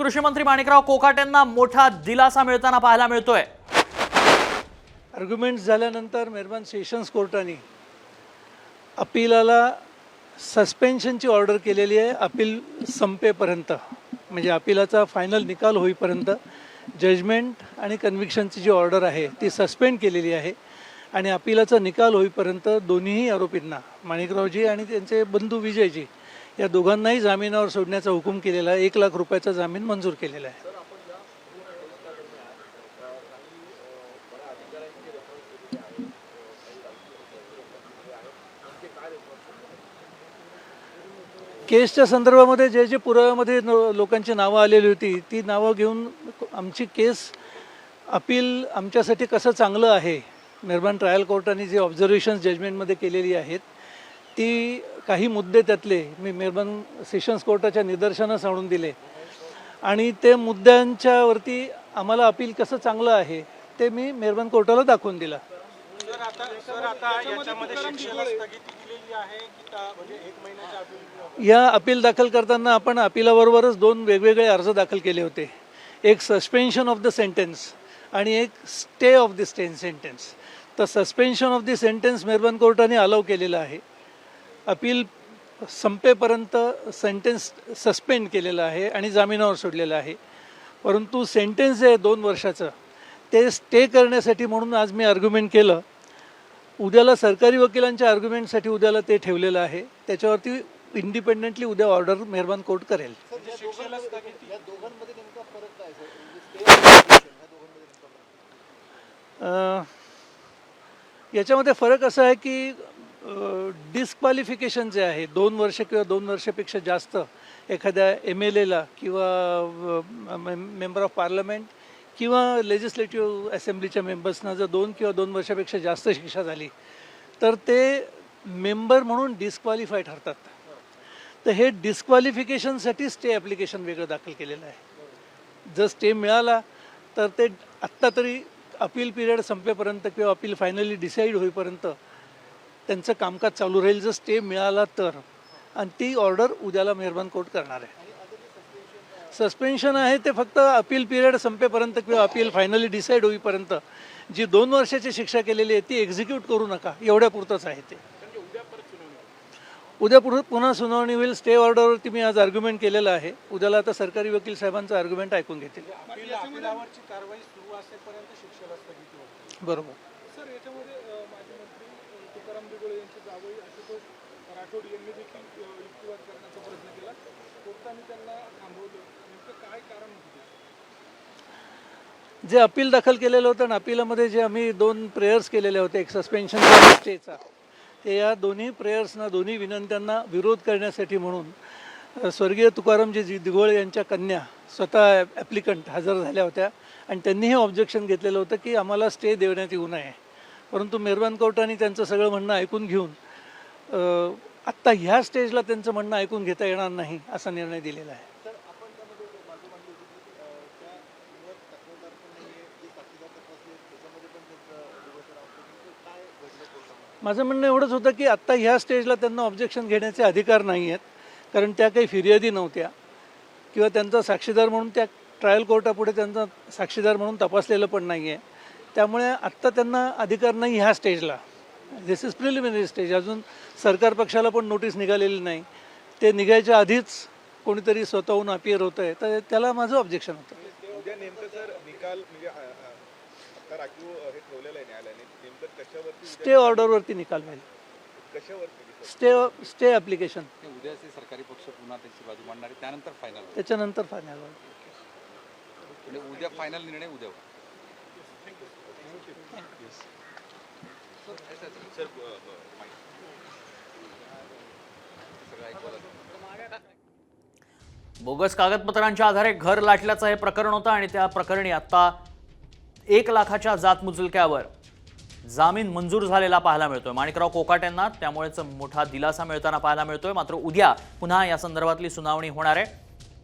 कृषी मंत्री माणिकराव कोकाट्यांना मोठा दिलासा मिळताना पाहायला मिळतोय. आर्ग्युमेंट्स झाल्यानंतर मेहरबान सेशन्स कोर्टाने अपिलाला सस्पेन्शनची ऑर्डर केलेली आहे. अपील संपेपर्यंत म्हणजे अपिलाचा फायनल निकाल होईपर्यंत जजमेंट आणि कन्व्हिक्शनची जी ऑर्डर आहे ती सस्पेंड केलेली आहे. आणि अपिलाचा निकाल होईपर्यंत दोन्हीही आरोपींना माणिकरावजी आणि त्यांचे बंधू विजयजी या दोघांनाही जामिनावर सोडण्याचा हुकूम केलेला आहे. एक लाख रुपयाचा जामीन मंजूर केलेला आहे. केसच्या संदर्भामध्ये जे जे पुराव्यामध्ये नो- लोकांची नावं आलेली होती ती नावं घेऊन आमची केस अपील आमच्यासाठी कसं चांगलं आहे मेहरबान ट्रायल कोर्टाने जे ऑब्झर्वेशन्स जजमेंटमध्ये केलेली आहेत ती काही मुद्दे त्यातले. मी मेहरबान सेशन्स कोर्टाच्या निदर्शनास आणून दिले. आणि ते मुद्द्यांच्यावरती आम्हाला अपील कसं चांगलं आहे ते मी मेहरबान कोर्टाला दाखवून दिलं. म्हणजे या अपील दाखल करताना आपण अपिलाबरोबरच दोन वेगवेगळे अर्ज दाखल केले होते. एक सस्पेन्शन ऑफ द सेंटेन्स आणि एक stay of the stay sentence तर सस्पेन्शन ऑफ द सेंटेन्स मेहरबान कोर्टाने अलाव केलेलं आहे. अपील संपेपर्यंत सेंटेन्स सस्पेंड केलेलं आहे आणि जामिनावर सोडलेलं आहे. परंतु सेंटेन्स जे आहे दोन वर्षाचं ते स्टे करण्यासाठी म्हणून आज मी आर्ग्युमेंट केलं. उद्याला सरकारी वकिलांच्या आर्ग्युमेंटसाठी उद्याला ते ठेवलेलं आहे. त्याच्यावरती इंडिपेंडेंटली उद्या ऑर्डर मेहरबान कोर्ट करेल. याच्यामध्ये फरक असा आहे की डिस्क्वालिफिकेशन जे आहे दोन वर्ष किंवा दोन वर्षापेक्षा जास्त एखाद्या एम एल एला किंवा मेंबर ऑफ पार्लमेंट किंवा लेजिस्लेटिव्ह असेंब्लीच्या मेंबर्सना जर दोन किंवा दोन वर्षापेक्षा जास्त शिक्षा झाली तर ते मेंबर म्हणून डिस्क्वालिफाय ठरतात. तर हे डिस्क्वालिफिकेशनसाठी स्टे ॲप्लिकेशन वेगळं दाखल केलेलं आहे. जर स्टे मिळाला तर ते आत्ता तरी अपील पिरियड संपेपर्यंत किंवा अपील फायनली डिसाईड होईपर्यंत त्यांचं कामकाज चालू राहील जर स्टे मिळाला तर. आणि ती ऑर्डर उद्याला मेहरबान कोर्ट करणार आहे. सस्पेन्शन आहे ते फक्त अपील पिरियड संपेपर्यंत किंवा अपील फायनली डिसाईड होईपर्यंत. जी दोन वर्षाची शिक्षा केलेली आहे ती एक्झिक्यूट करू नका. एवढ्या पुरतंच आहे ते. उद्या पुढे पुन्हा सुनावणी होईल. स्टे ऑर्डरवरती मी आज आर्ग्युमेंट केलेलं आहे. उद्याला आता सरकारी वकील साहेबांचं आर्ग्युमेंट ऐकून घेतील. बरोबर. सर याच्यामध्ये माजी मंत्री तुकाराम दिगोळे यांची जावई आशुतोष राठोड यांनी देखील युक्तिवाद करण्याचा प्रयत्न केला. कोर्टाने त्यांना थांबवलं. नेमकं काय कारण होतं? जे अपील दाखल केलेलं होतं ना अपीलामध्ये जे आम्ही दोन प्रेयर्स केलेले होते एक सस्पेन्शन स्टेचा ते या दोन्ही प्रेयर्सना दोन्ही विनंत्यांना विरोध करण्यासाठी म्हणून स्वर्गीय तुकारामजी जी दिघोळे यांच्या कन्या स्वतः ॲप्लिकंट हजर झाल्या होत्या. आणि त्यांनी हे ऑब्जेक्शन घेतलेलं होतं की आम्हाला स्टे देण्यात येऊ नये. परंतु मेहरबान कोर्टाने त्यांचं सगळं म्हणणं ऐकून घेऊन आत्ता ह्या स्टेजला त्यांचं म्हणणं ऐकून घेता येणार नाही असा निर्णय दिलेला आहे. माझं म्हणणं एवढंच होतं की आत्ता ह्या स्टेजला त्यांना ऑब्जेक्शन घेण्याचे अधिकार नाही आहेत कारण त्या काही फिर्यादी नव्हत्या. किंवा त्यांचा साक्षीदार म्हणून त्या ट्रायल कोर्टापुढे त्यांचा साक्षीदार म्हणून तपासलेलं पण नाही आहे त्यामुळे आत्ता त्यांना अधिकार नाही ह्या स्टेजला दिस इज प्रिलिमिनरी स्टेज अजून सरकार पक्षाला पण नोटीस निघालेली नाही. ते निघायच्या आधीच कोणीतरी स्वतःहून अपियर होतं आहे तर त्याला माझं ऑब्जेक्शन होतं. निकाल म्हणजे स्टे ऑर्डरवरती निकाल कशावरती स्टे स्टे ॲप्लिकेशन उद्याचे सरकारी पक्ष पुन्हा त्याची बाजू मांडणार आहे त्यानंतर फायनल त्याच्यानंतर फायनल होईल. म्हणजे उद्या फायनल निर्णय उद्या बोगस कागदपत्रांच्या आधारे घर लाटल्याचं हे प्रकरण होतं आणि त्या प्रकरणी आता एक लाखाच्या जात मुचलक्यावर जामीन मंजूर झालेला पाहायला मिळतोय. माणिकराव कोकाटेंना त्यामुळेच मोठा दिलासा मिळताना पाहायला मिळतोय. मात्र उद्या पुन्हा या संदर्भातली सुनावणी होणार आहे.